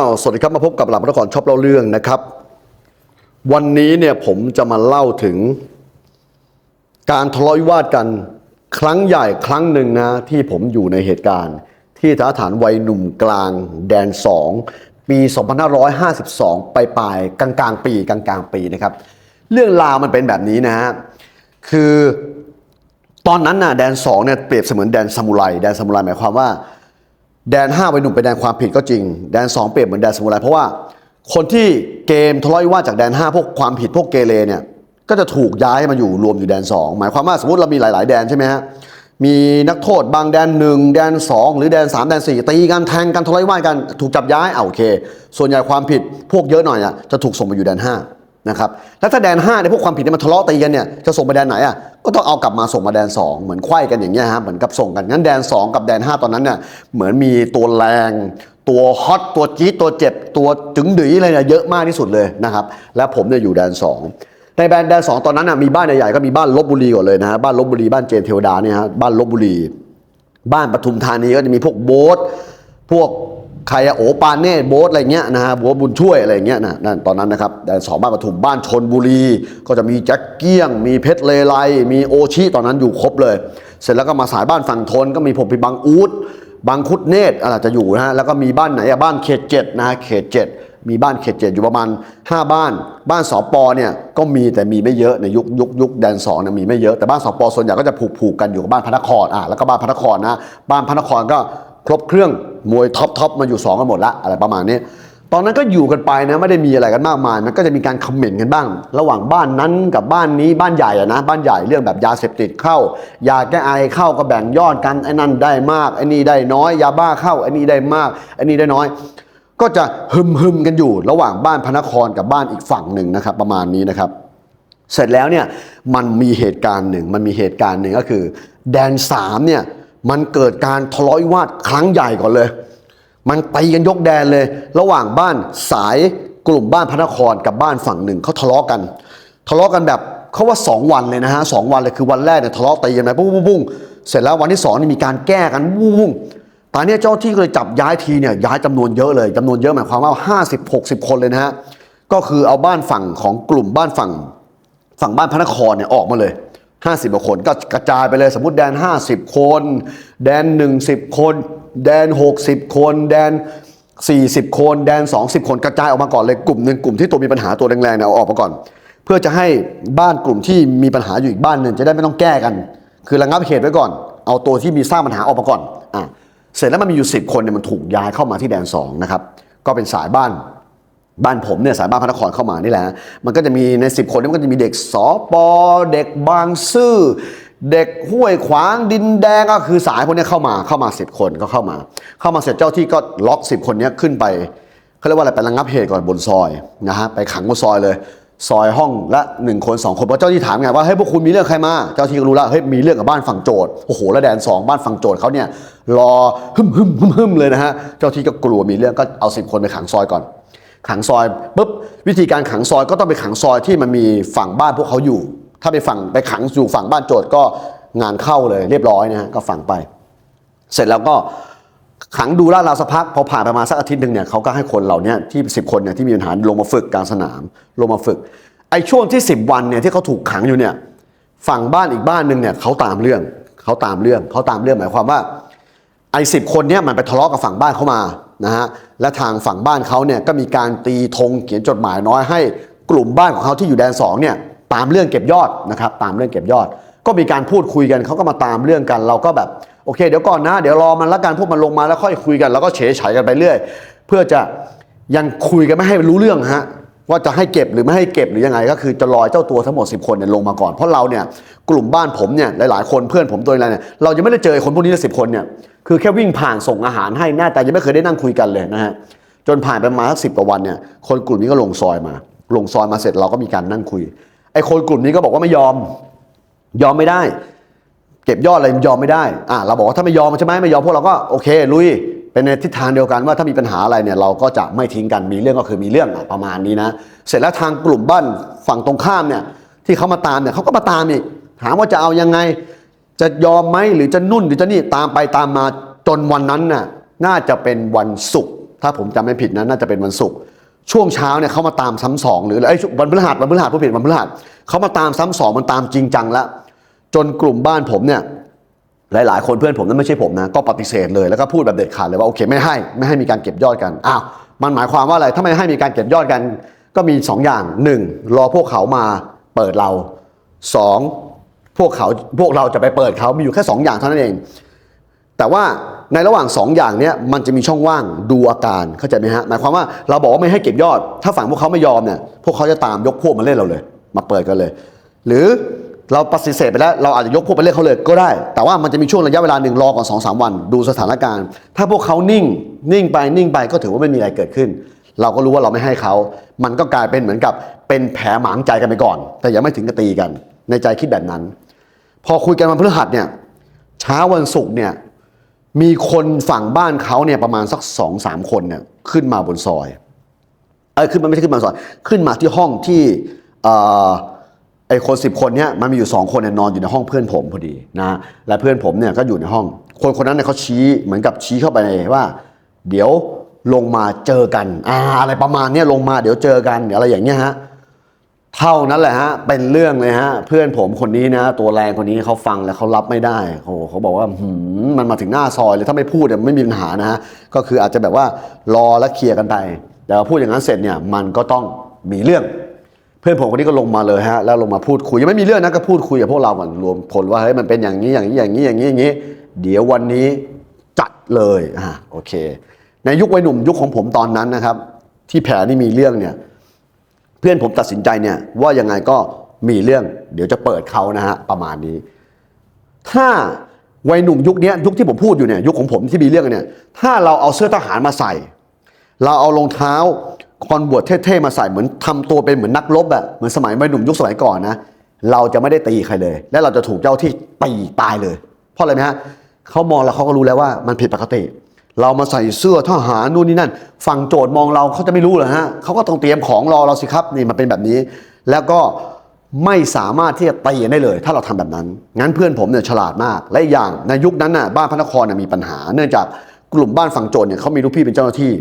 าวสวัสดีครับมาพบกับหลับนครชอบเล่าเรื่องนะครับ วันนี้เนี่ยผมจะมาเล่าถึง การทะเลาะวิวาทกันครั้งใหญ่ครั้งหนึ่งนะที่ผมอยู่ในเหตุการณ์ ที่ทหารวัยหนุ่มกลางแดน 2 ปี 2552 ไปปลายกลางกลางปีกลางกลางปีนะครับ เรื่องราวมันเป็นแบบนี้นะฮะคือตอนนั้นน่ะแดน2เนี่ยเปรียบเสมือนแดนซามูไรแดนซามูไรหมายความว่า แดน5ไปหนุ่มเป็นแดนความผิดก็จริง แดน 2 เปรียบเหมือนแดนสมุไรเพราะว่าคนที่เกมทะเลาะวิวาจากแดน 5 พวกความผิดพวกเกเรเนี่ยก็จะถูกย้ายมาอยู่รวมอยู่แดน 2 หมายความว่าสมมติเรามีหลาย ๆ แดนใช่ไหมฮะมีนักโทษบางแดน 1 แดน 2 หรือแดน 3 แดน 4 ตีกันแทงกันทะเลาะวิวากัน ถูกจับย้ายเอาโอเค ส่วนใหญ่ความผิดพวกเยอะหน่อยอะจะถูกส่งมาอยู่แดน 5 นะครับแล้วถ้าแดน5เนี่ยพวกความผิดเนี่ยมันทะเลาะตีกันเนี่ยจะส่งไปแดนไหนอะก็ต้องเอากลับมาส่งมาแดน 2 เหมือนไข้กันอย่างเงี้ยฮะเหมือนกับส่งกันงั้นแดน 2 กับแดน 5 ตอนนั้นเนี่ยเหมือนมีตัวแรง ตัวฮอตตัวจี๊ดตัวเจ็บตัวจึงดื้ออะไรเนี่ยเยอะมากที่สุดเลยนะครับแล้วผมเนี่ยอยู่แดน 2 ในแดนแดน 2 ตอนนั้นน่ะมีบ้านใหญ่ๆก็มีบ้านลบบุรีก่อนเลยนะฮะบ้านลบบุรีบ้านเจนเทวดาเนี่ยฮะบ้านลบบุรี บ้านปทุมธานีก็จะมีพวกโบ๊ทพวก ใครอะโอปานเน่โบ๊ทอะไรเงี้ยนะฮะโบ๊ทบุญช่วยอะไรเงี้ยนะนั่นตอนนั้นนะครับแดนสองบ้านปทุมบ้านชนบุรี ก็จะมีแจ็คเกี้ยง มีเพชรเลไลมีโอชิตอนนั้นอยู่ครบเลย เสร็จแล้วก็มาสายบ้านฝั่งทนก็มีผมพิบังอูดบางคุดเนตรอาจจะอยู่นะฮะแล้วก็มีบ้านไหนอะบ้านเขตเจ็ดนะฮะเขตเจ็ดมีบ้านเขตเจ็ดอยู่ประมาณ 5 บ้าน บ้านสปเนี่ยก็มีแต่มีไม่เยอะในยุคยุคยุคแดนสองเนี่ยมีไม่เยอะแต่บ้านสปส่วนใหญ่ก็จะผูกผูกกันอยู่กับบ้านพระนครอะแล้วก็บ้านพระนครนะบ้านพระนครก็ ครบเครื่องมวยท็อปท็อปมาอยู่สองกันหมดละอะไรประมาณนี้ตอนนั้นก็อยู่กันไปนะไม่ได้มีอะไรกันมากมายมันก็จะมีการคอมเมนต์กันบ้าง ระหว่างบ้านนั้นกับบ้านนี้บ้านใหญ่อะนะ บ้านใหญ่เรื่องแบบยาเสพติดเข้ายาแก้ไอเข้าก็แบ่งยอดกันไอ้นั่นได้มากไอ้นี่ได้น้อย ยาบ้าเข้าไอ้นี่ได้มากไอ้นี่ได้น้อย ก็จะฮึมฮึมกันอยู่ระหว่างบ้านพระนครกับบ้านอีกฝั่งหนึ่งนะครับ ประมาณนี้นะครับ เสร็จแล้วเนี่ยมันมีเหตุการณ์หนึ่งมันมีเหตุการณ์หนึ่งก็คือ แดนสามเนี่ย มันเกิดการทะเลาะวิวาทครั้งใหญ่ก่อนเลย มันตีกันยกแดนเลย ระหว่างบ้านสายกลุ่มบ้านพระนครกับบ้านฝั่งหนึ่งเขาทะเลาะกัน ทะเลาะกันแบบเขาว่า 2 วันเลยนะฮะสองวันเลยคือวันแรกเนี่ยทะเลาะตีกันไปปุ้งปุ้งปุ้งเสร็จแล้ววันที่สองนี่มีการแก้กันปุ้งปุ้งตอนนี้เจ้าที่ก็เลยจับย้ายทีเนี่ยย้ายจำนวนเยอะเลยจำนวนเยอะหมายความว่า 50 60 คนเลยนะฮะก็คือเอาบ้านฝั่งของกลุ่มบ้านฝั่งฝั่งบ้านพระนครเนี่ยออกมาเลย 50กว่าคนก็กระจายไปเลยสมมติแดน 50 คน แดน 10 คน แดน 60 คน แดน 40 คน แดน 20 คน กระจายออกมาก่อนเลยกลุ่มหนึ่งกลุ่มที่ตัวมีปัญหาตัวแรงๆเนี่ยเอาออกมาก่อน เพื่อจะให้บ้านกลุ่มที่มีปัญหาอยู่อีกบ้านหนึ่งจะได้ไม่ต้องแก้กัน คือระงับเหตุไว้ก่อน เอาตัวที่มีสร้างปัญหาออกมาก่อนอะเสร็จแล้วมันมีอยู่ 10 คนเนี่ยมันถูกย้ายเข้ามาที่แดน2นะครับก็เป็นสายบ้าน บ้านผมเนี่ยสายบ้านพระนครเข้ามานี่แหละ มันก็จะมีใน 10 คนนี่มันก็จะมีเด็กสอปอเด็กบางซื่อเด็กห้วยขวางดินแดงก็คือสายพวกนี้เข้ามาเข้ามา10คนก็เข้ามา เข้ามาเสร็จเจ้าที่ก็ล็อก10คนนี้ขึ้นไปเขาเรียกว่าอะไรไประงับเหตุก่อนบนซอยนะฮะไปขังบนซอยเลย ซอยห้องละหนึ่งคนสองคนเพราะเจ้าที่ถามไงว่าเฮ้ยพวกคุณมีเรื่องใครมาเจ้าที่ก็รู้ล้วเฮ้ยมีเรื่องกับบ้านฝั่งโจทย์โอ้โหแล้วแดนสองบ้านฝั่งโจทย์เขาเนี่ยรอหึมหึมหึมหึมเลยนะฮะเจ้าที่ก็กลัวมีเรื่องก็เอาสิบคนไปขังซอยก่อน ขังซอยปุ๊บวิธีการขังซอยก็ต้องไปขังซอยที่มันมีฝั่งบ้านพวกเขาอยู่ ถ้าไปฝั่งไปขังอยู่ฝั่งบ้านโจทย์ก็งานเข้าเลยเรียบร้อยนะฮะก็ฝังไป เสร็จแล้วก็ขังดูลาดราวสักพักพอผ่านประมาณสักอาทิตย์หนึ่งเนี่ยเขาก็ให้คนเหล่านี้ที่สิบคนเนี่ยที่มีปัญหาลงมาฝึกกลางสนาม ลงมาฝึกไอ้ช่วงที่ 10 วันเนี่ยที่เขาถูกขังอยู่เนี่ยฝั่งบ้านอีกบ้านหนึ่งเนี่ยเขาตามเรื่องเขาตามเรื่องเขาตามเรื่องหมายความว่าไอ้สิบคนเนี้ยมันไปทะเลาะกับฝั่งบ้านเขามา นะฮะและทางฝั่งบ้านเขาเนี่ยก็มีการตีธงเขียนจดหมายน้อยให้กลุ่มบ้านของเขาที่อยู่แดนสองเนี่ยตามเรื่องเก็บยอดนะครับตามเรื่องเก็บยอด ก็มีการพูดคุยกันเขาก็มาตามเรื่องกัน เราก็แบบโอเค เดี๋ยวก่อนนะ เดี๋ยวรอมันละกันพวกมันลงมาแล้วค่อยคุยกัน แล้วก็เฉยเฉยกันไปเรื่อย เพื่อจะยังคุยกันไม่ให้รู้เรื่องฮะ ว่าจะให้เก็บหรือไม่ให้เก็บหรือยังไง ก็คือจะรอยเจ้าตัวทั้งหมด 10 คนเนี่ยลงมาก่อน เพราะเราเนี่ยกลุ่มบ้านผมเนี่ยหลายๆ คนเพื่อนผมตัวอะไรเนี่ยเรายังไม่ได้เจอคนพวกนี้สิบคนเนี่ยคือแค่วิ่งผ่านส่งอาหารให้หน้าแต่ยังไม่เคยได้นั่งคุยกันเลยนะฮะจนผ่านไปมาสักสิบกว่าวันเนี่ยคนกลุ่มนี้ก็ลงซอยมา ลงซอยมาเสร็จเราก็มีการนั่งคุยไอ้คนกลุ่มนี้ก็บอกว่าไม่ยอม ยอมไม่ได้ เก็บยอดอะไรยอมไม่ได้อะเราบอกว่าถ้าไม่ยอมใช่ไหมไม่ยอมพวกเราก็โอเคลุย เป็นในทิศทางเดียวกันว่าถ้ามีปัญหาอะไรเนี่ยเราก็จะไม่ทิ้งกันมีเรื่องก็คือมีเรื่องอะประมาณนี้นะเสร็จแล้วทางกลุ่มบ้านฝั่งตรงข้ามเนี่ยที่เขามาตามเนี่ยเขาก็มาตามอีกถามว่าจะเอายังไง จะยอมไหมหรือจะนุ่นหรือจะนี่ตามไปตามมาจนวันนั้นน่ะน่าจะเป็นวันศุกร์ถ้าผมจำไม่ผิดนะน่าจะเป็นวันศุกร์ช่วงเช้าเนี่ยเขามาตามซ้ำสองหรือไอ้ยวันพฤหัสวันพฤหัสผู้ผิดวันพฤหัสเขามาตามซ้ำสองมันตามจริงจังแล้วจนกลุ่มบ้านผมเนี่ย หลายๆ คนเพื่อนผมนั่นไม่ใช่ผมนะ ก็ปฏิเสธเลยแล้วก็พูดแบบเด็ดขาดเลยว่าโอเคไม่ให้ไม่ให้มีการเก็บยอดกันอ้าวมันหมายความว่าอะไรถ้าไม่ให้มีการเก็บยอดกัน ก็มี 2 อย่าง 1. รอพวกเขามาเปิดเรา 2. พวกเขาพวกเราจะไปเปิดเขามีอยู่แค่ 2 อย่างเท่านั้นเอง แต่ว่าในระหว่าง 2 อย่างนี้มันจะมีช่องว่างดูอาการเข้าใจไหมฮะหมายความว่าเราบอกว่าไม่ให้เก็บยอด ถ้าฝั่งพวกเขาไม่ยอมเนี่ยพวกเขาจะตามยกพวกมาเล่นเราเลย มาเปิดกันเลย หรือ เราปฏิเสธไปแล้วเราอาจจะยกพวกไปเล่นเขาเลยก็ได้ แต่ว่ามันจะมีช่วงระยะเวลาหนึ่งรอก่อนสองสามวัน ดูสถานการณ์ ถ้าพวกเขานิ่ง นิ่งไปนิ่งไปก็ถือว่าไม่มีอะไรเกิดขึ้น เราก็รู้ว่าเราไม่ให้เขา มันก็กลายเป็นเหมือนกับเป็นแผลหมางใจกันไปก่อน แต่ยังไม่ถึงกับตีกัน ในใจคิดแบบนั้น พอคุยกันวันพฤหัสเนี่ยเช้าวันศุกร์เนี่ยมีคนฝั่งบ้านเขาเนี่ยประมาณสักสองสามคนเนี่ยขึ้นมาบนซอยเออขึ้นมาไม่ใช่ขึ้นมาซอย ขึ้นมาที่ห้องที่เอ่อ ไอคนสิบคนเนี่ยมันมีอยู่สองคนเนี่ยนอนอยู่ในห้องเพื่อนผมพอดีนะและเพื่อนผมเนี่ยก็อยู่ในห้อง คนคนนั้นเนี่ยเขาชี้เหมือนกับชี้เข้าไปว่า เดี๋ยวลงมาเจอกันอ่าอะไรประมาณเนี้ยลงมาเดี๋ยวเจอกันอะไรอย่างเงี้ยฮะเท่านั้นแหละฮะเป็นเรื่องเลยฮะเพื่อนผมคนนี้นะ ตัวแรงคนนี้เขาฟังแล้วเขารับไม่ได้โอ้โหเขาบอกว่าหืมมันมาถึงหน้าซอยเลยถ้าไม่พูดเนี่ยไม่มีปัญหานะฮะก็คืออาจจะแบบว่ารอแล้วเคลียร์กันไปแต่พอพูดอย่างนั้นเสร็จเนี่ยมันก็ต้องมีเรื่อง เพื่อนผมคนนี้ก็ลงมาเลยฮะแล้วลงมาพูดคุยยังไม่มีเรื่องนะก็พูดคุยกับพวกเราก่อนรวมผลว่าเฮ้ยมันเป็นอย่างนี้อย่างนี้อย่างนี้อย่างนี้อย่างนี้ เดี๋ยววันนี้จัดเลยอ่าโอเค ในยุควัยหนุ่มยุคของผมตอนนั้นนะครับ ที่แผลนี่มีเรื่องเนี่ยเพื่อนผมตัดสินใจเนี่ยว่ายังไงก็มีเรื่อง เดี๋ยวจะเปิดเขานะฮะประมาณนี้ ถ้าวัยหนุ่มยุคนี้ยุคที่ผมพูดอยู่เนี่ยยุคของผมที่มีเรื่องเนี่ยถ้าเราเอาเสื้อทหารมาใส่ เราเอารองเท้า คอนบวชเท่ๆมาใส่เหมือนทำตัวเป็นเหมือนนักรบอะเหมือนสมัยวัยหนุ่มยุคสมัยก่อนนะเราจะไม่ได้ตีใครเลย และเราจะถูกเจ้าที่ตีตายเลย เพราะอะไรไหมฮะเขามองแล้วเขาก็รู้แล้วว่ามันผิดปกติ เรามาใส่เสื้อทหารนู่นนี่นั่น ฝั่งโจทย์มองเราเขาจะไม่รู้เหรอฮะเขาก็ต้องเตรียมของรอเราสิครับนี่มันเป็นแบบนี้ แล้วก็ไม่สามารถที่จะตีได้เลย ถ้าเราทำแบบนั้น งั้นเพื่อนผมเนี่ยฉลาดมาก และอย่างในยุคนั้นน่ะบ้านพระนครมีปัญหา เนื่องจากกลุ่มบ้านฝั่งโจทย์เนี่ยเขามีลูกพี่เป็นเจ้าหน้าที่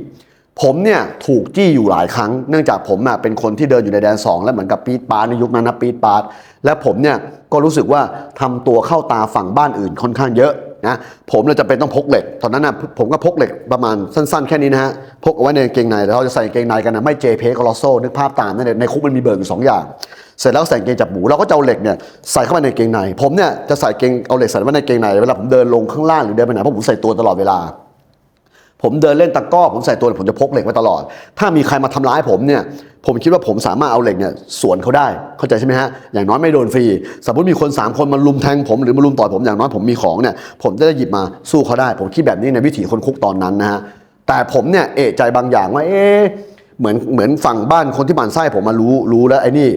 ผมเนี่ยถูกจี้อยู่หลายครั้ง เนื่องจากผมน่ะเป็นคนที่เดินอยู่ในแดนสองและเหมือนกับปีดปาร์ในยุคนั้นนะปีดปาร์และผมเนี่ยก็รู้สึกว่าทำตัวเข้าตาฝั่งบ้านอื่นค่อนข้างเยอะนะผมเลยจะเป็นต้องพกเหล็ก ตอนนั้นนะผมก็พกเหล็กประมาณสั้น ๆ แค่นี้นะฮะพกเอาไว้ในเกงในแล้วเราจะใส่เกงในกันนะไม่เจเพกลอโซนึกภาพตามนั่นเองในคุกมันมีเบิร์อยู่สองอย่าง เสร็จแล้วใส่เกงจับหมูเราก็จะเอาเหล็กเนี่ยใส่เข้าไปในเกงใน ผมเนี่ยจะใส่เกงเอาเหล็กใส่ไว้ในเกงในเวลาผมเดินลงข้างล่างหรือเดินไปไหนเพราะผมใส่ตัวตลอดเวลา ผมเดินเล่นตะก้อผมใส่ตัวผมจะพกเหล็กไว้ตลอด ถ้ามีใครมาทำร้ายผมเนี่ย ผมคิดว่าผมสามารถเอาเหล็กเนี่ยสวนเขาได้ เข้าใจใช่ไหมฮะ อย่างน้อยไม่โดนฟรี สมมติมีคน 3 คนมาลุมแทงผมหรือมาลุมต่อยผมอย่างน้อยผมมีของเนี่ย ผมจะได้หยิบมาสู้เขาได้ ผมคิดแบบนี้ในวิถีคนคุกตอนนั้นนะฮะ แต่ผมเนี่ยเอะใจบางอย่างว่า เอ๊เหมือนเหมือนฝั่งบ้านคนที่บันไส้ผมมารู้รู้แล้วไอ้นี่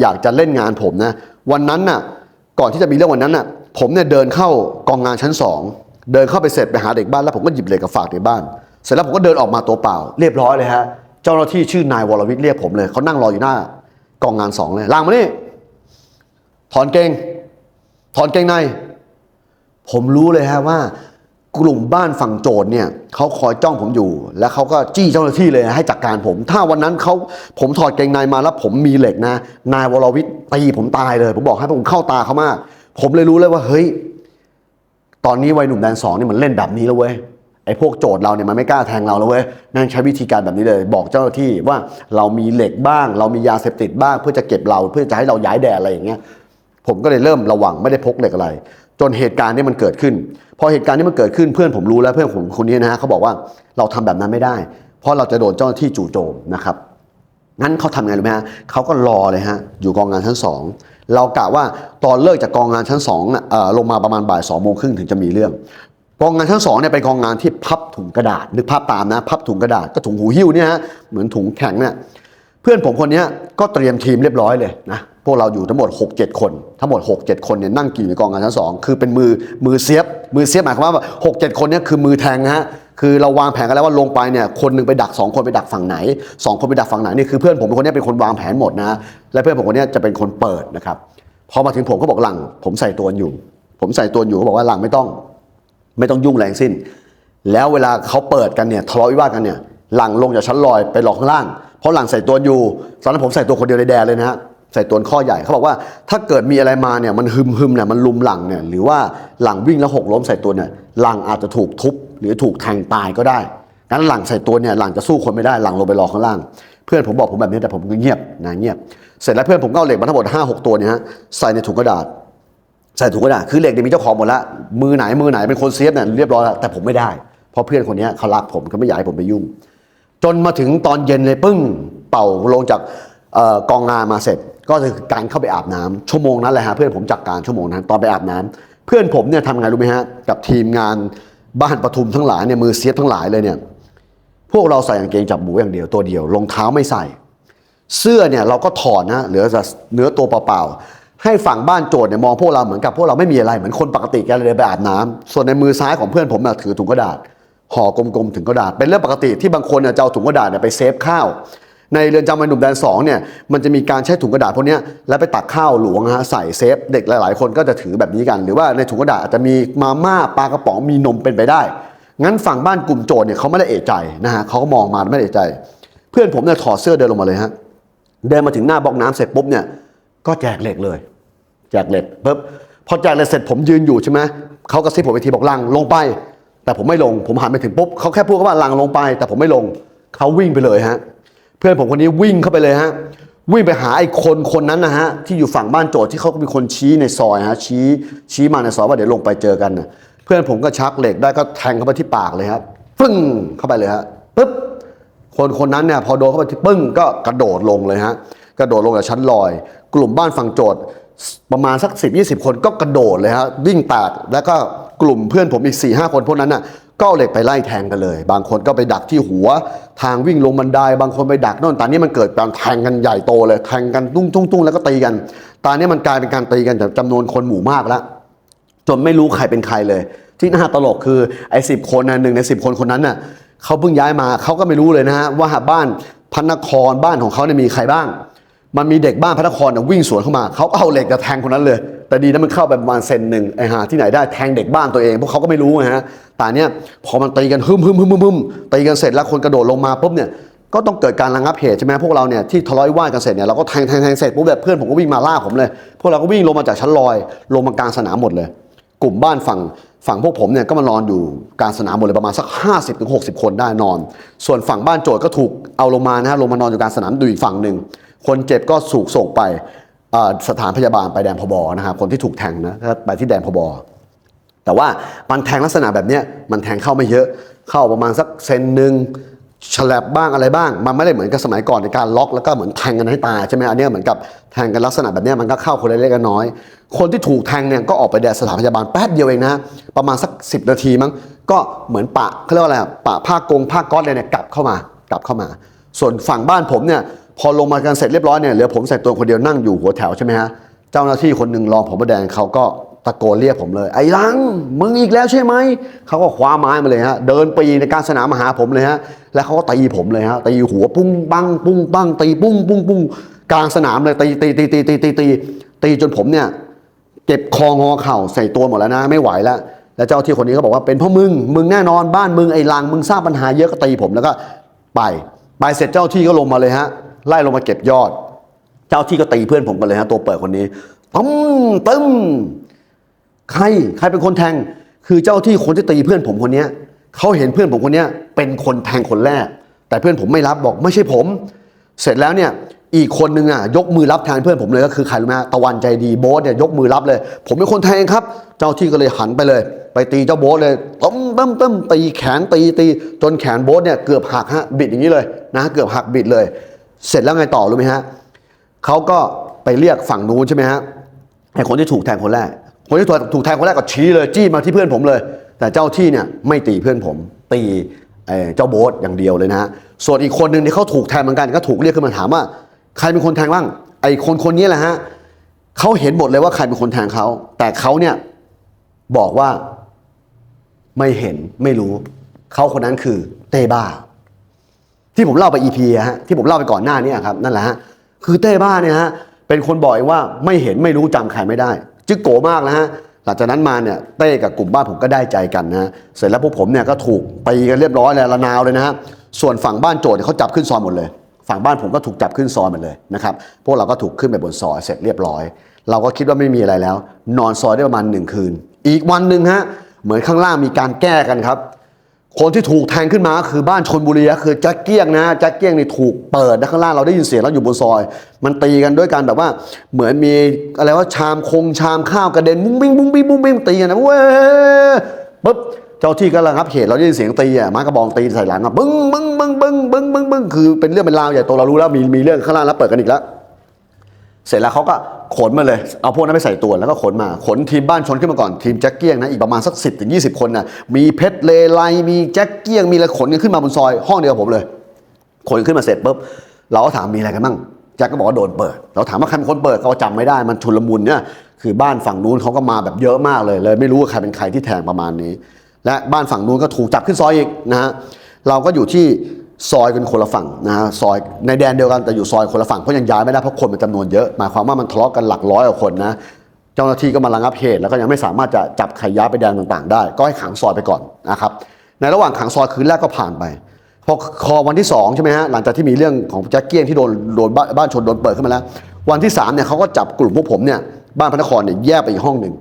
อยากจะเล่นงานผมนะ วันนั้นน่ะ ก่อนที่จะมีเรื่องวันนั้นน่ะ ผมเนี่ยเดินเข้ากองงานชั้นสอง เดินเข้าไปเสร็จไปหาเด็กบ้านแล้วผมก็หยิบเหล็กกับฝากเด็กบ้าน เสร็จแล้วผมก็เดินออกมาตัวเปล่า เรียบร้อยเลยฮะ เจ้าหน้าที่ชื่อนายวรวิทย์เรียกผมเลยเขานั่งรออยู่หน้ากองงานสองเลยลางมานี่ถอนเกง ถอนเกงใน ผมรู้เลยฮะว่ากลุ่มบ้านฝั่งโจทย์เนี่ยเขาคอยจ้องผมอยู่ แล้วเขาก็จี้เจ้าหน้าที่เลยให้จัดการผม ถ้าวันนั้นเขาผมถอดเกงในมาแล้วผมมีเหล็กนะ นายวรวิทย์ตีผมตายเลย ผมบอกให้ผมเข้าตาเขามาก ผมเลยรู้เลยว่าเฮ้ย ตอนนี้วัยหนุ่มแดนสองนี่มันเล่นแบบนี้แล้วเว้ยไอ้พวกโจทย์เราเนี่ยมันไม่กล้าแทงเราแล้วเว้ยนั่งใช้วิธีการแบบนี้เลย บอกเจ้าหน้าที่ว่าเรามีเหล็กบ้าง เรามียาเสพติดบ้าง เพื่อจะเก็บเราเพื่อจะให้เราย้ายแดนอะไรอย่างเงี้ยผมก็เลยเริ่มระวังไม่ได้พกเหล็กอะไร จนเหตุการณ์นี้มันเกิดขึ้น พอเหตุการณ์นี้มันเกิดขึ้นเพื่อนผมรู้แล้วเพื่อนผมคนนี้นะฮะเขาบอกว่าเราทำแบบนั้นไม่ได้ เพราะเราจะโดนเจ้าหน้าที่จู่โจมนะครับงั้นเขาทำไงรู้ไหมฮะเขาก็รอเลยฮะอยู่กองงานชั้นสอง เรากะว่าตอนเลิกจากกองงานชั้นสองลงมาประมาณบ่ายสองโมงครึ่งถึงจะมีเรื่อง กองงานชั้นสองเนี่ยเป็นกองงานที่พับถุงกระดาษนึกภาพตามนะ พับถุงกระดาษก็ถุงหูหิ้วเนี่ยฮะเหมือนถุงแข็งเนี่ยเพื่อนผมคนนี้ก็เตรียมทีมเรียบร้อยเลยนะพวกเราอยู่ทั้งหมด 6-7 คน ทั้งหมด 6-7 คนเนี่ยนั่งกินอยู่ในกองงานชั้นสองคือเป็นมือมือเสียบมือเสียบหมายความว่า 6-7 คนเนี่ยคือมือแทงนะฮะ คือเราวางแผนกันแล้วว่าลงไปเนี่ยคนหนึงไปดัก 2 คนไปดักฝั่งไหน 2 คนไปดักฝั่งไหนนี่คือเพื่อนผมเป็นคนนี้เป็นคนวางแผนหมดนะและเพื่อนผมคนนี้จะเป็นคนเปิดนะครับพอมาถึงผมก็บอกหลัง ผมใส่ตัวอยู่ ผมใส่ตัวอยู่เขาบอกว่าหลังไม่ต้อง ไม่ต้องยุ่งแรงสิ้น แล้วเวลาเขาเปิดกันเนี่ยทะเลาะวิวาทกันเนี่ยหลังลงจากชั้นลอยไปหลอกข้างล่าง เพราะหลังใส่ตัวอยู่ตอนนั้นผมใส่ตัวคนเดียวในแดนเลยนะฮะใส่ตัวข้อใหญ่เขาบอกว่าถ้าเกิดมีอะไรมาเนี่ยมันฮึมฮึมเนี่ยมันลุมหลังเนี่ยหรือว่าหลังวิ่งแล้วหกล้มใส่ตัวเนี่ยหลังอาจจะถูกทุบ หรือถูกแทงตายก็ได้งั้นหลังใส่ตัวเนี่ยหลังจะสู้คนไม่ได้หลังลงไปรอข้างล่าง เพื่อนผมบอกผมแบบนี้แต่ผมก็เงียบนะเงียบ เสร็จแล้วเพื่อนผมก็เอาเหล็กมาทั้งหมดห้าหกตัวเนี่ยฮะใส่ในถุงกระดาษ ใส่ถุงกระดาษคือเหล็กเนี่ยมีเจ้าของหมดล้วมือไหนมือไหนเป็นคนเซฟเนี่ยเรียบร้อยแล้วแต่ผมไม่ได้ เพราะเพื่อนคนนี้เขารักผมเขาไม่อยากให้ผมไปยุ่ง จนมาถึงตอนเย็นเลยปึ้งเป่าลงจากออกองงานมาเสร็จก็คือการเข้าไปอาบน้ำชั่วโมงนั้นแหละฮะเพื่อนผมจัดการชั่วโมงนั้นตอนไปอาบน้ำเพื่อนผมเนี่ยทำไงรู้ไหมฮะกับทีมงาน บ้านปทุมทั้งหลายเนี่ยมือเสียทั้งหลายเลยเนี่ยพวกเราใส่กางเกงจับหมูอย่างเดียวตัวเดียวรองเท้าไม่ใส่ เสื้อเนี่ยเราก็ถอดนะเหลือแต่เนื้อตัวเปล่าๆให้ฝั่งบ้านโจทย์เนี่ยมองพวกเราเหมือนกับพวกเราไม่มีอะไรเหมือนคนปกติกันเลยไปอาบน้ำส่วนในมือซ้ายของเพื่อนผมน่ะถือถุงกระดาษห่อกลมๆถึงกระดาษเป็นเรื่องปกติที่บางคนเนี่ยจะเอาถุงกระดาษเนี่ยไปเซฟข้าว ในเรือนจำวัยหนุ่มแดนสองเนี่ยมันจะมีการใช้ถุงกระดาษพวกนี้แล้วไปตักข้าวหลวงฮะใส่เซฟเด็กหลาย ๆ คนก็จะถือแบบนี้กัน หรือว่าในถุงกระดาษอาจจะมีมาม่าปลากระป๋องมีนมเป็นไปได้ งั้นฝั่งบ้านกลุ่มโจทย์เนี่ยเขาไม่ได้เอะใจนะฮะเขาก็มองมาไม่ได้เอะใจ เพื่อนผมเนี่ยถอดเสื้อเดินลงมาเลยฮะเดินมาถึงหน้าบล็อกน้ำเสร็จปุ๊บเนี่ยก็แจกเหล็กเลย แจกเหล็กปุ๊บพอแจกเหล็กเสร็จผมยืนอยู่ใช่ไหมเขากระซิบผมไปทีบอกลังลงไป แต่ผมไม่ลงผมหันไปถึงปุ๊บเขาแค่พูดว่าลังลงไป แต่ผมไม่ลงเขาวิ่งไปเลยฮะ เพื่อนผมคนนี้วิ่งเข้าไปเลยฮะวิ่งไปหาไอ้คนคนนั้นนะฮะที่อยู่ฝั่งบ้านโจทย์ที่เขาเป็นคนชี้ในซอยฮะชี้ชี้มาในซอยว่าเดี๋ยวลงไปเจอกันนะเพื่อนผมก็ชักเหล็กได้ก็แทงเข้าไปที่ปากเลยครับฟึ่งเข้าไปเลยฮะปุ๊บคนคนนั้นเนี่ยพอโดนเข้าไปที่ปึ้งก็กระโดดลงเลยฮะกระโดดลงจากชั้นลอย กลุ่มบ้านฝั่งโจทย์ประมาณสัก 10 20 คนก็กระโดดเลยฮะวิ่งแตกแล้วก็กลุ่มเพื่อนผมอีก4ี่ห้าคนพวกนั้นน่ะ ก็เอาเหล็กไปไล่แทงกันเลย บางคนก็ไปดักที่หัว ทางวิ่งลงบันได บางคนไปดักโน่นตอนนี้มันเกิดการแทงกันใหญ่โตเลยแทงกันตุ้งตุ้งตุ้งแล้วก็ตีกัน ตอนนี้มันกลายเป็นการตีกันจากจำนวนคนหมู่มากแล้วจนไม่รู้ใครเป็นใครเลย ที่น่าตลกคือไอ้สิบคนนะหนึ่งในสิบคนคนนั้นน่ะเขาเพิ่งย้ายมาเขาก็ไม่รู้เลยนะฮะว่าบ้านพระนครบ้านของเขาเนี่ยมีใครบ้าง มันมีเด็กบ้านพระนครน่ะวิ่งสวนเข้ามาเขาเอาเหล็กจะแทงคนนั้นเลย แต่ดีนะมันเข้าไปประมาณเซนหนึ่งไอ้หาที่ไหนได้แทงเด็กบ้านตัวเองพวกเขาก็ไม่รู้ไงฮะแต่เนี้ยพอมันตีกันฮึมฮึมฮึมฮึมฮึมตีกันเสร็จแล้วคนกระโดดลงมาปุ๊บเนี่ยก็ต้องเกิดการระงับเหตุใช่ไหมพวกเราเนี่ยที่ทะเลาะวิวาทกันเสร็จเนี่ยเราก็แทงแทงแทงเสร็จปุ๊บแบบเพื่อนผมก็วิ่งมาล่าผมเลย พวกเราก็วิ่งลงมาจากชั้นลอย ลงมากลางสนามหมดเลย กลุ่มบ้านฝั่งฝั่งพวกผมเนี่ยก็มานอนอยู่กลางสนามหมดเลยประมาณสัก 50-60 คนได้นอน ส่วนฝั่งบ้านโจทย์ก็ถูกเอาลงมานะฮะลงมานอนอยู่กลางสนามดูอีกฝั่งหนึ่ง คนเจ็บก็สูกส่งไปสถานพยาบาลไปแดนพบนะครับคนที่ถูกแทงนะไปที่แดนพบแต่ว่ามันแทงลักษณะแบบนี้มันแทงเข้าไม่เยอะเข้าประมาณสักเซนหนึ่งฉลับบ้างอะไรบ้าง มันไม่ได้เหมือนกับสมัยก่อนในการล็อกแล้วก็เหมือนแทงกันให้ตายใช่ไหมอันนี้เหมือนกับแทงกันลักษณะแบบนี้มันก็เข้าคนเล็กละน้อย คนที่ถูกแทงเนี่ยก็ออกไปแดนสถานพยาบาลแป๊บเดียวเองนะ ประมาณสัก 10 นาทีมั้งก็เหมือนปะเขาเรียกว่าอะไรปะผ้ากงผ้าก๊อตเลยเนี่ยกลับเข้ามากลับเข้ามา ส่วนฝั่งบ้านผมเนี่ย พอลงมากันเสร็จเรียบร้อยเนี่ยเหลือผมใส่ตัวคนเดียวนั่งอยู่หัวแถวใช่ไหมฮะเจ้าหน้าที่คนหนึ่งรองผมแดงเขาก็ตะโกนเรียกผมเลย ไอ้ลังมึงอีกแล้วใช่ไหมเขาก็คว้าไม้มาเลยฮะเดินปีในการสนามมาหาผมเลยฮะแล้วเขาก็ตีผมเลยฮะตีหัวปุ้งปังปุ้งปังตีปุ้งปุ้งปุ้งกลางสนามเลยตีตีตีตีตีตีตีตีจนผมเนี่ยเจ็บคองอเข่าใส่ตัวหมดแล้วนะ ไม่ไหวแล้วแล้วเจ้าที่คนนี้ก็บอกว่าเป็นเพราะมึงมึงแน่นอนบ้านมึงไอ้ลังมึงสร้างปัญหาเยอะก็ตีผมแล้วก็ไปไปเสร็จเจ้าที่ก็ลงมาเลยฮะ ไล่ลงมาเก็บยอด เจ้าที่ก็ตีเพื่อนผมกันเลยฮะตัวเปิดคนนี้ตึ้มตึ้มใครใครเป็นคนแทง คือเจ้าที่คนที่ตีเพื่อนผมคนนี้เขาเห็นเพื่อนผมคนนี้เป็นคนแทงคนแรก แต่เพื่อนผมไม่รับบอกไม่ใช่ผม เสร็จแล้วเนี่ยอีกคนนึงอะยกมือรับแทนเพื่อนผมเลยก็คือใครรู้ไหมตะวันใจดีโบ๊ทเนี่ยยกมือรับเลย ผมเป็นคนแทงครับ เจ้าที่ก็เลยหันไปเลย ไปตีเจ้าโบ๊ทเลยต้มต้มต้มตีแขนตีตีจนแขนโบ๊ทเนี่ยเกือบหักฮะบิดอย่างนี้เลยนะเกือบหักบิดเลย เสร็จแล้วไงต่อรู้ไหมฮะเขาก็ไปเรียกฝั่งนู้นใช่ไหมฮะไอ้คนที่ถูกแทงคนแรก คนที่ถูกถูกแทงคนแรกก็ชี้เลยจี้มาที่เพื่อนผมเลย แต่เจ้าที่เนี่ยไม่ตีเพื่อนผม ตีเจ้าโบ๊ทอย่างเดียวเลยนะฮะส่วนอีกคนหนึ่งที่เขาถูกแทงเหมือนกันก็ถูกเรียกขึ้นมาถามว่า ใครเป็นคนแทงบ้างไอ้คนคนนี้แหละฮะเขาเห็นหมดเลยว่าใครเป็นคนแทงเขาแต่เขาเนี่ยบอกว่าไม่เห็นไม่รู้เขาคนนั้นคือเต้บ้า ที่ผมเล่าไป EP ฮะที่ผมเล่าไปก่อนหน้านี้ครับนั่นแหละฮะคือเต้บ้าเนี่ยฮะเป็นคนบอกเองว่าไม่เห็นไม่รู้จำใครไม่ได้ จึกโกมากนะฮะหลังจากนั้นมาเนี่ยเต้กับกลุ่มบ้านผมก็ได้ใจกันนะเสร็จแล้วพวกผมเนี่ยก็ถูกตีกันเรียบร้อยแล้วระนาวเลยนะฮะส่วนฝั่งบ้านโจทย์เขาจับขึ้นซอยหมดเลย ฝั่งบ้านผมก็ถูกจับขึ้นซอยหมดเลยนะครับพวกเราก็ถูกขึ้นไปบนซอยเสร็จเรียบร้อย เราก็คิดว่าไม่มีอะไรแล้ว นอนซอยได้ประมาณหนึ่งคืน อีกวันหนึ่งฮะเหมือนข้างล่างมีการแก้กันครับ คนที่ถูกแทงขึ้นมาคือบ้านชนบุรีคือแจ็คเกี้ยงนะแจ็คเกี้ยงนี่ถูกเปิดนะข้างล่างเราได้ยินเสียงแล้วอยู่บนซอย มันตีกันด้วยการแบบว่า เหมือนมีอะไรว่าชามคงชามข้าวกระเด็นมุ้งบิ้งมุ้งบิ้งมุ้งบิ้งตีกันนะเว้ยปุ๊บเจ้าที่ก็ระงับเหตุเราได้ยินเสียงตีอะม้กระบองตีใส่หลังอะบึ้งบึ้งบึ้งบึ้งบึ้งบึ้งบึ้งคือเป็นเรื่องเป็นราวใหญ่โตเรารู้แล้วมีมีเรื่องข้างล่างแล้วเปิดกันอีกแล้ว เสร็จแล้วเขาก็ขนมาเลย เอาพวกนั้นไปใส่ตัวแล้วก็ขนมา ขนทีมบ้านชนขึ้นมาก่อนทีมแจ็คเกี้ยงนะอีกประมาณสักสิบถึงยีคนนะมีเพชรเลไลมีแจ็คเกี้ยงมีอะไรขนกันขึ้นมาบนซอย ห้องเดียวกับผมเลย ขนขึ้นมาเสร็จปุ๊บเราก็ถามมีอะไรกันบ้างแจ็คก็บอกว่าโดนเปิด เราถามว่าใครเป็นคนเปิดเขาจำไม่ได้มันชุลมุนเนี่ยคือบ้านฝั่งนู้นเขาก็มาแบบเยอะมากเลย เลยไม่รู้ว่าใครเป็นใครที่แทงประมาณนี้ และบ้านฝั่งนู้นก็ถูกจับขึ้นซอยอีกนะฮะเราก็อยู่ที่ ซอยกันคนละฝั่งนะฮะซอยในแดนเดียวกันแต่อยู่ซอยคนละฝั่งเพราะยังย้ายไม่ได้เพราะคนมันจำนวนเยอะหมายความว่ามันทะเลาะกันหลักร้อยกว่าคนนะเจ้าหน้าที่ก็มาระงับเหตุแล้วก็ยังไม่สามารถจะจับใครย้ายไปแดนต่างๆ ได้ ก็ให้ขังซอยไปก่อนนะครับในระหว่างขังซอยคืนแรกก็ผ่านไปพอคอวันที่สองใช่ไหมฮะหลังจากที่มีเรื่องของแจ็คเกี้ยงที่โดนโดนบ้านบ้านชนโดนเปิดขึ้นมาแล้ว วันที่สามเนี่ยเขาก็จับกลุ่มพวกผมเนี่ยบ้านพระนครเนี่ยแยกไปอีกห้องหนึ่ง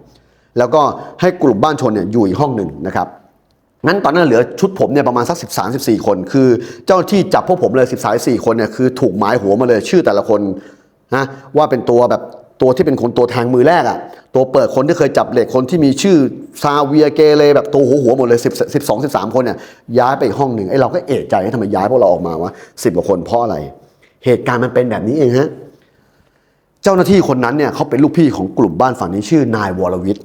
แล้วก็ให้กลุ่มบ้านชนเนี่ยอยู่อีกห้องหนึ่งนะครับ งั้นตอนนั้นเหลือชุดผมเนี่ยประมาณสัก 13 14 คน คือเจ้าที่จับพวกผมเลย 13 4 คนเนี่ยคือถูกหมายหัวมาเลยชื่อแต่ละคนนะว่าเป็นตัวแบบตัวที่เป็นคนตัวแทงมือแรกอะตัวเปิดคนที่เคยจับเหล็กคนที่มีชื่อซาเวียเกเรแบบตัวหัวหัวหมดเลย10 12 13 คนเนี่ยย้ายไปอีกห้องหนึ่งไอ้เราก็เอะใจทำไมย้ายพวกเราออกมาวะสิบกว่าคนเพราะอะไร เหตุการณ์มันเป็นแบบนี้เองฮะเจ้าหน้าที่คนนั้นเนี่ยเขาเป็นลูกพี่ของกลุ่มบ้านฝั่งนี้ชื่อนายวรวิทย์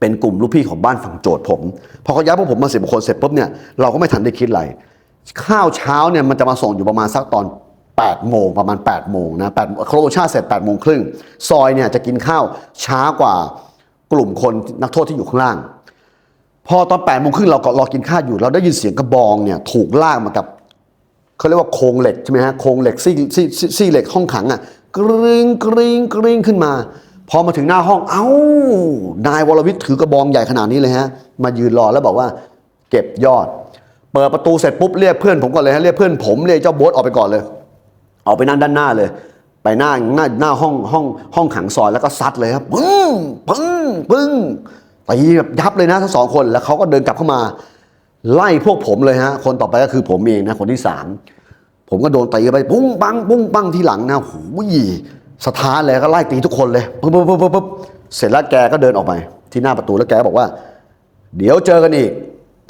เป็นกลุ่มลูกพี่ของบ้านฝั่งโจทย์ผม พอเขาย้ายพวกผมมาสิบคนเสร็จปุ๊บเนี่ยเราก็ไม่ทันได้คิดอะไร ข้าวเช้าเนี่ยมันจะมาส่งอยู่ประมาณสักตอน8โมงประมาณ8โมงนะ8โครบชาติเสร็จ8โมงครึ่งซอยเนี่ยจะกินข้าวช้ากว่ากลุ่มคนนักโทษที่อยู่ข้างล่าง พอตอน8โมงครึ่งเราก็รอกินข้าวอยู่ เราได้ยินเสียงกระบองเนี่ยถูกลากมากับเขาเรียกว่าโครงเหล็กใช่ไหมฮะโครงเหล็กซี่ซี่ซี่เหล็กห้องขังอะกริ๊งกริ๊งกริ๊งขึ้นมา พอมาถึงหน้าห้อง เอ้า นายวรวิทย์ถือกระบองใหญ่ขนาดนี้เลยฮะ มายืนรอแล้วบอกว่า เก็บยอด เปิดประตูเสร็จปุ๊บเรียกเพื่อนผมก่อนเลยฮะ เรียกเพื่อนผมเรียกเจ้าโบ๊ทออกไปก่อนเลย ออกไปนั่งด้านหน้าเลย ไปหน้าหน้าหน้าห้องห้องห้องขังซอยแล้วก็ซัดเลยครับ ปึ้ง ปึ้ง ปึ้งตีแบบยับเลยนะทั้งสองคน แล้วเขาก็เดินกลับเข้ามา ไล่พวกผมเลยฮะ คนต่อไปก็คือผมเองนะ คนที่สาม ผมก็โดนตีไป ปุ้งปัง ปุ้งปังที่หลังนะหูย สถานเลยก็ไล่ตีทุกคนเลยปุ๊บปุ๊บปุ๊บปุ๊บเสร็จแล้วแกก็เดินออกไปที่หน้าประตูแล้วแกบอกว่า เดี๋ยวเจอกันอีก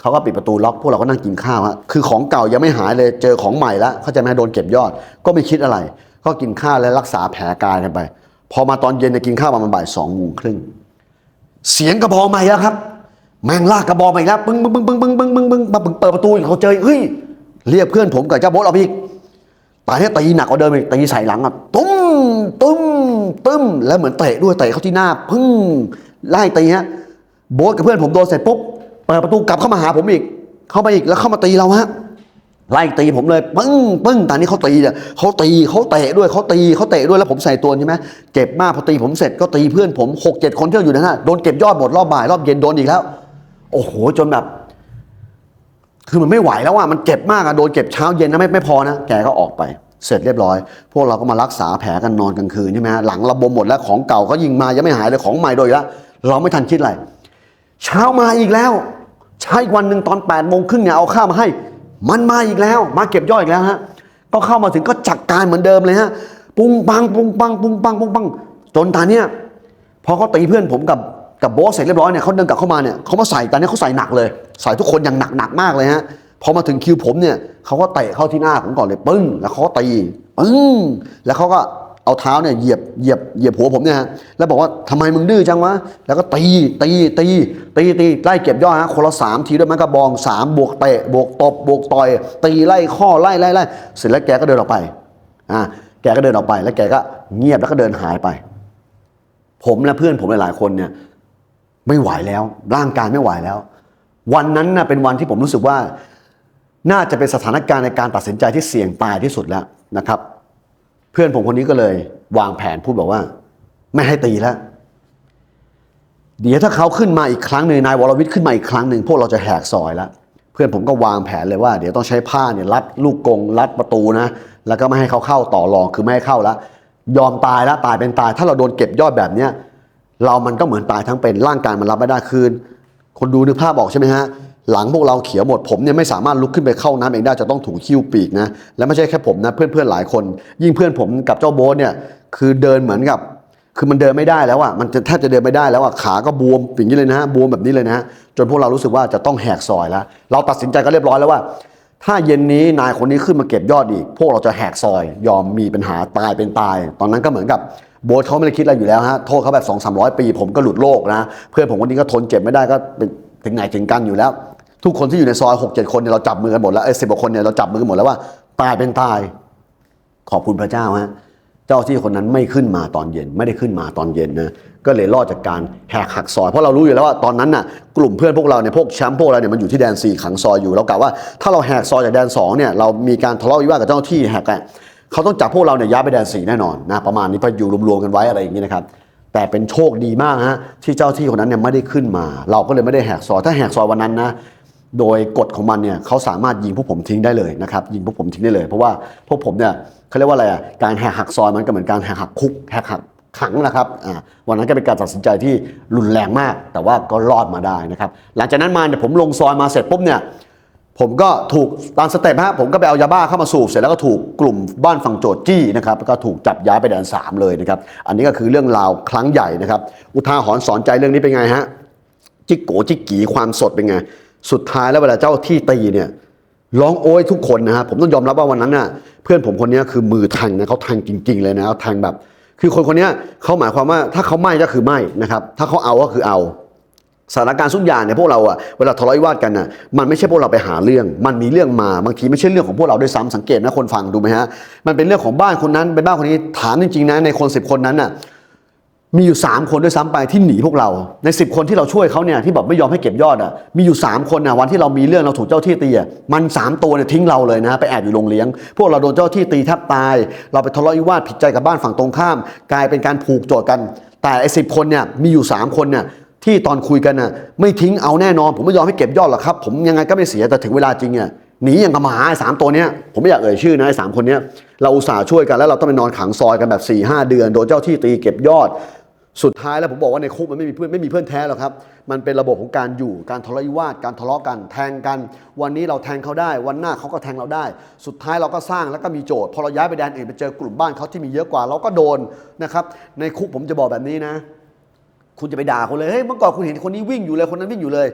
เขาก็ปิดประตูล็อกพวกเราก็นั่งกินข้าวฮะคือของเก่ายังไม่หายเลยเจอของใหม่แล้วเขาใจไหมโดนเก็บยอด ก็ไม่คิดอะไร ก็กินข้าวและรักษาแผลกายกันไป พอมาตอนเย็นเนี่ยกินข้าวประมาณบ่ายสองโมงครึ่งเสียงกระบอกใหม่แล้วครับ แมงลากกระบอกใหม่แล้วปึ้งปึ้งปึ้งปึ้งปึ้งปึ้งปึ้งเปิดประตูเขาเจอเฮ้ยเรียกเพื่อนผมกับเจ้าโบ๊ทออกอีก ตายให้ตีหนักกว่าเดิมอีกตีใส่หลังอะตุ้มตุ้มตุ้มแล้วเหมือนเตะด้วยเตะเข้าที่หน้า พึ่งไล่ตีฮะโบ๊ทกับเพื่อนผมโดนเสร็จปุ๊บเปิดประตูกลับเข้ามาหาผมอีก เข้ามาอีกแล้วเข้ามาตีเราฮะไล่ตีผมเลยปึ้งปึ้งตอนนี้เขาตีเนี่ยเขาตีเขาเตะด้วยเขาตีเขาเตะด้วยแล้วผมใส่ตัวใช่ไหมเจ็บมากพอตีผมเสร็จก็ตีเพื่อนผมหกเจ็ดคนที่อยู่ในนั้นนะโดนเก็บยอดหมดรอบบ่ายรอบเย็นโดนอีกแล้ว โอ้โหจนแบบ คือมันไม่ไหวแล้วอะมันเจ็บมากอะโดนเก็บเช้าเย็นนะไม่ไม่พอนะแกก็ออกไป เสร็จเรียบร้อย พวกเราก็มารักษาแผลกันนอนกลางคืนใช่ไหมฮะหลังระบมหมดแล้วของเก่าก็ยิงมายังไม่หายเลยของใหม่โดยล้วเราไม่ทันคิดอะไรเช้ามาอีกแล้วเช้วันหนึ่งตอน8ปดโมงครึ่งเนี่ยเอาข้าวมาให้ มันมาอีกแล้ว มาเก็บย่อดอีกแล้วฮะก็เข้ามาถึงก็จัดการเหมือนเดิมเลยฮะปุ้งปังปุ้งปังปุ้งปังปุ้งปังจนตอนเนี้ยพอเขาตีเพื่อนผมกับ กับโบสเสร็จเรียบร้อยเนี่ยเขาเดินกลับเข้ามาเนี่ยเขามาใส่ตอนนี้เขาใส่หนักเลย ใส่ทุกคนอย่างหนักหนักมากเลยฮะพอมาถึงคิวผมเนี่ยเขาก็เตะเข้าที่หน้าผมก่อนเลยปึ้งแล้วเขาตีปึ้งแล้วเขาก็เอาเท้าเนี่ยเหยียบเหยียบเหยียบหัวผมเนี่ยฮะแล้วบอกว่าทำไมมึงดื้อจังวะแล้วก็ตีตีตีตีตีไล่เก็บยอดฮะคนละสามทีด้วยไม้กระบองสามบวกเตะบวกตบบวกต่อย ตีไล่ข้อไล่ไล่ไล่เสร็จแล้วแกก็เดินออกไปอ่าแกก็เดินออกไป แล้วแกก็เงียบแล้วก็เดินหายไป ผมและเพื่อนผมหลายๆคนเนี่ย ไม่ไหวแล้ว ร่างกายไม่ไหวแล้ว วันนั้นน่ะเป็นวันที่ผมรู้สึกว่า น่าจะเป็นสถานการณ์ในการตัดสินใจที่เสี่ยงตายที่สุดแล้วนะครับ เพื่อนผมคนนี้ก็เลย วางแผนพูดบอกว่า ไม่ให้ตีแล้ว เดี๋ยวถ้าเขาขึ้นมาอีกครั้งหนึ่งนายวรวิทย์ขึ้นมาอีกครั้งหนึ่งพวกเราจะแหกซอยแล้วเพื่อนผมก็วางแผนเลยว่าเดี๋ยวต้องใช้ผ้าเนี่ยรัดลูกกงรัดประตูนะ แล้วก็ไม่ให้เขาเข้าต่อรองคือไม่ให้เข้าแล้วยอมตายแล้วตายเป็นตาย ถ้าเราโดนเก็บยอดแบบเนี้ย เรามันก็เหมือนตายทั้งเป็นร่างกายมันรับไม่ได้คืน คนดูนึกภาพบอกใช่ไหมฮะหลังพวกเราเขียวหมดผมเนี่ยไม่สามารถลุกขึ้นไปเข้าน้ำเองได้จะต้องถูคิ้วปีกนะและไม่ใช่แค่ผมนะเพื่อนๆหลายคน ยิ่งเพื่อนผมกับเจ้าโบ๊ทเนี่ยคือเดินเหมือนกับ คือมันเดินไม่ได้แล้วอะมันจะแทบจะเดินไม่ได้แล้วอะขาก็บวมอย่างนี้เลยนะฮะบวมแบบนี้เลยนะฮะจนพวกเรารู้สึกว่าจะต้องแหกซอยแล้ว เราตัดสินใจก็เรียบร้อยแล้วว่า ถ้าเย็นนี้นายคนนี้ขึ้นมาเก็บยอดอีก พวกเราจะแหกซอย ยอมมีปัญหาตายเป็นตาย ตอนนั้นก็เหมือนกับ โบ๊ทเขาไม่ได้คิดอะไรอยู่แล้วฮะ โทษเขาแบบ2 3 0 0ปี ผมก็หลุดโลกนะ เพื่อนผมคนนี้ก็ทนเจ็บไม่ได้ก็เป็นถึงไหนถึงกันอยู่แล้ว ทุกคนที่อยู่ในซอย6 7คนเนี่ยเราจับมือกันหมดแล้วเอ้สิบกว่าคนเนี่ยเราจับมือกันหมดแล้วว่าตายเป็นตาย ขอบคุณพระเจ้าฮะเจ้าที่คนนั้นไม่ขึ้นมาตอนเย็น ไม่ได้ขึ้นมาตอนเย็นนะก็เลยรอดจากการแหกหักซอย เพราะเรารู้อยู่แล้วว่าตอนนั้นน่ะกลุ่มเพื่อนพวกเราเนี่ยพวกแชมป์พวกเราเนี่ยมันอยู่ที่แดน4ขังซอยอยู่เรากะว่าถ้าเราแหกซอยจากแดน2เนี่ยเรามีการทะเลาะวิวาทกับเจ้าหน้าที่แหกอะ เขาต้องจับพวกเราเนี่ยย้ายไปแดน4แน่นอนนะประมาณนี้พออยู่รวมๆกันไว้อะไรอย่างนี้นะครับแต่เป็นโชคดีมากฮะที่เจ้าที่คนนั้นเนี่ยไม่ได้ขึ้นมา เราก็เลยไม่ได้แหกซอยถ้าแหกซอยวันนั้นนะโดยกฎของมันเนี่ยเขาสามารถยิงพวกผมทิ้งได้เลยนะครับยิงพวกผมทิ้งได้เลย เพราะว่าพวกผมเนี่ยเขาเรียกว่าอะไรอะการแหกหักซอยมันก็เหมือนการแหกหักคุกแหกหักขังนะครับวันนั้นก็เป็นการตัดสินใจที่รุนแรงมาก แต่ว่าก็รอดมาได้นะครับหลังจากนั้นมาเนี่ยผมลงซอยมาเสร็จปุ๊บเนี่ย ผมก็ถูกตามสเต็ปฮะผมก็ไปเอายาบ้าเข้ามาสูบเสร็จแล้วก็ถูกกลุ่มบ้านฝั่งโจทจี้นะครับก็ถูกจับย้ายไปแดนสามเลยนะครับ อันนี้ก็คือเรื่องราวครั้งใหญ่นะครับ อุทาหรณ์สอนใจเรื่องนี้เป็นไงฮะจิกโกจิกกีความสดเป็นไง สุดท้ายแล้วเวลาเจ้าที่ตีเนี่ยร้องโอยทุกคนนะฮะผมต้องยอมรับว่าวันนั้นน่ะเพื่อนผมคนนี้คือมือแทงนะเขาแทงจริง ๆ เลยนะเขาแทงแบบ คือคนคนนี้เขาหมายความว่าถ้าเขาไม่ก็คือไม่นะครับ ถ้าเขาเอาก็คือเอา สถานการณ์ทุกอย่างเนี่ยพวกเราอะเวลาทะเลาะวิวาทกันน่ะมันไม่ใช่พวกเราไปหาเรื่อง มันมีเรื่องมาบางทีไม่ใช่เรื่องของพวกเราด้วยซ้ำสังเกตนะคนฟังดูไหมฮะมันเป็นเรื่องของบ้านคนนั้นเป็นบ้านคนนี้ถามจริงๆนะในคนสิบคนนั้นน่ะมีอยู่ 3 คนด้วยซ้ำไปที่หนีพวกเราใน 10 คนที่เราช่วยเขาเนี่ยที่แบบไม่ยอมให้เก็บยอดอะมีอยู่ 3 คนนะวันที่เรามีเรื่องเราถูกเจ้าที่ตีอะมัน 3 ตัวเนี่ยทิ้งเราเลยนะไปแอบอยู่โรงเลี้ยง พวกเราโดนเจ้าที่ตีแทบตาย เราไปทะเลาะวิวาทผิดใจกับบ้านฝั่งตรงข้าม กลายเป็นการผูกโจทย์กัน แต่ไอ้สิคนเนี่ยมีอยู่ 3 คนเนี่ย ที่ตอนคุยกันน่ะไม่ทิ้งเอาแน่นอน ผมไม่ยอมให้เก็บยอดหรอกครับ ผมยังไงก็ไม่เสียแต่ถึงเวลาจริงอะหนีอย่างกับหมาไอ้สามตัวเนี้ยผมไม่อยากเอ่ยชื่อนะไอ้สามคนเนี้ยเราอุตส่าห์ช่วยกันแล้วเราต้องไปนอนขังซอยกันแบบ4ี่หเดือนโดนเจ้าที่ตีเก็บยอด สุดท้ายแล้วผมบอกว่าในคุกมันไม่มีเพื่อนไม่มีเพื่อนแท้หรอกครับ มันเป็นระบบของการอยู่การทะเลาะวิวาทการทะเลาะกัน แทงกัน วันนี้เราแทงเขาได้ วันหน้าเขาก็แทงเราได้ สุดท้ายเราก็สร้างแล้วก็มีโจทย์พอเราย้ายไปแดนอื่นไปเจอกลุ่มบ้านเขาที่มีเยอะกว่าเราก็โดนนะครับในคุกผมจะบอกแบบนี้นะ คุณจะไปด่าคนเลยเฮ้ยเมื่อก่อนคุณเห็นคนนี้วิ่งอยู่เลยคนนั้นวิ่งอยู่เลย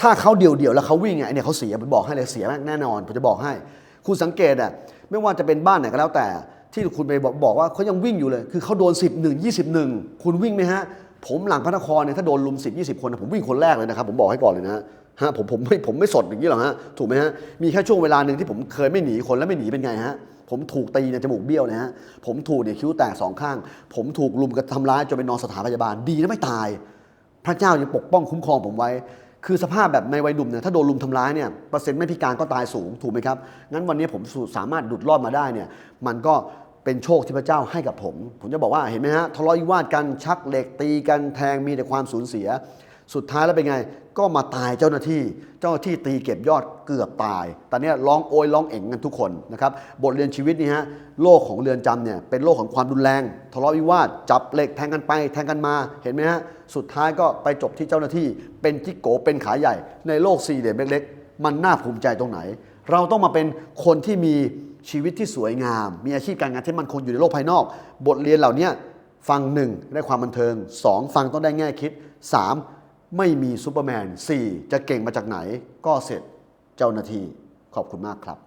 ถ้าเขาเดี่ยวๆแล้วเขาวิ่งไงเนี่ยเขาเสียผมบอกให้เลยเสียมากแน่นอนผมจะบอกให้ คุณสังเกตอะไม่ว่าจะเป็นบ้านไหนก็แล้วแต่ ที่คุณไปบอกบอกว่าเขายังวิ่งอยู่เลย คือเขาโดน 10 1 21 คุณวิ่งไหมฮะผมหลังพระนครเนี่ยถ้าโดนลุม10 20 คนผมวิ่งคนแรกเลยนะครับผมบอกให้ก่อนเลยนะฮะฮะผมผมไม่ผมไม่สดอย่างนี้หรอกฮะถูกไหมฮะมีแค่ช่วงเวลาหนึ่งที่ผมเคยไม่หนีคนแล้วไม่หนีเป็นไงฮะ ผมถูกตีเนี่ยจมูกเบี้ยวนะฮะผมถูกเนี่ยคิ้วแตกสองข้าง ผมถูกลุมกระทำร้ายจนไปนอนสถานพยาบาลดีนะไม่ตาย พระเจ้ายังปกป้องคุ้มครองผมไว้ คือสภาพแบบในวัยหนุ่มเนี่ยถ้าโดนลุมทำร้ายเนี่ยเปอร์เซ็นต์ไม่พิการก็ตายสูงถูกไหมครับงั้นวันนี้ผมสามารถดุดรอดมาได้เนี่ยมันก็เป็นโชคที่พระเจ้าให้กับผม ผมจะบอกว่าเห็นไหมฮะทะเลาะวิวาทกันชักเหล็กตีกันแทงมีแต่ความสูญเสีย สุดท้ายแล้วเป็นไง ก็มาตายเจ้าหน้าที่ เจ้าหน้าที่ตีเก็บยอดเกือบตาย ตอนนี้ร้องโอยร้องเอ๋งกันทุกคนนะครับ บทเรียนชีวิตนี่ฮะ โลกของเรือนจำเนี่ยเป็นโลกของความรุนแรง ทะเลาะวิวาท จับเหล็กแทงกันไปแทงกันมา เห็นไหมฮะ สุดท้ายก็ไปจบที่เจ้าหน้าที่ เป็นจิกโกเป็นขาใหญ่ ในโลกสี่เหลี่ยมเล็กๆ มันน่าภูมิใจตรงไหน เราต้องมาเป็นคนที่มีชีวิตที่สวยงาม มีอาชีพการงานที่มันคงอยู่ในโลกภายนอก บทเรียนเหล่านี้ฟังหนึ่งได้ความบันเทิงสองฟังต้องได้แง่คิดสาม ไม่มีซูเปอร์แมน 4 จะเก่งมาจากไหนก็เสร็จเจ้าหน้าที่ขอบคุณมากครับ